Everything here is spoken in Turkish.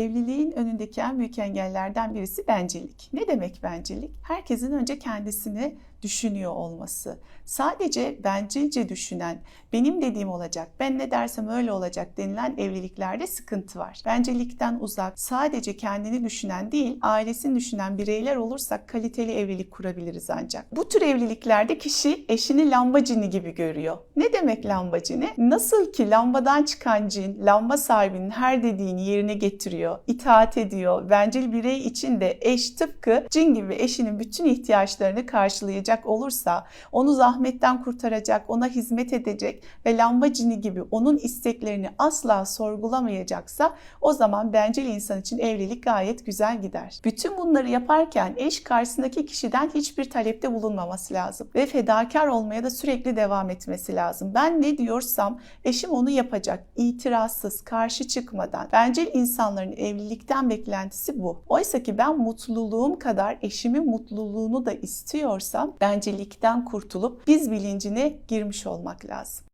Evliliğin önündeki en büyük engellerden birisi bencillik. Ne demek bencillik? Herkesin önce kendisini düşünüyor olması. Sadece bencilce düşünen, benim dediğim olacak, ben ne dersem öyle olacak denilen evliliklerde sıkıntı var. Bencillikten uzak, sadece kendini düşünen değil, ailesini düşünen bireyler olursak kaliteli evlilik kurabiliriz ancak. Bu tür evliliklerde kişi eşini lamba cini gibi görüyor. Ne demek lamba cini? Nasıl ki lambadan çıkan cin, lamba sahibinin her dediğini yerine getiriyor, itaat ediyor. Bencil birey için de eş tıpkı cin gibi eşinin bütün ihtiyaçlarını karşılayacak olursa, onu zahmetten kurtaracak, ona hizmet edecek ve lamba cini gibi onun isteklerini asla sorgulamayacaksa o zaman bencil insan için evlilik gayet güzel gider. Bütün bunları yaparken eş karşısındaki kişiden hiçbir talepte bulunmaması lazım ve fedakar olmaya da sürekli devam etmesi lazım. Ben ne diyorsam eşim onu yapacak. İtirazsız, karşı çıkmadan. Bencil insanların evlilikten beklentisi bu. Oysa ki ben mutluluğum kadar eşimin mutluluğunu da istiyorsam bencillikten kurtulup biz bilincine girmiş olmak lazım.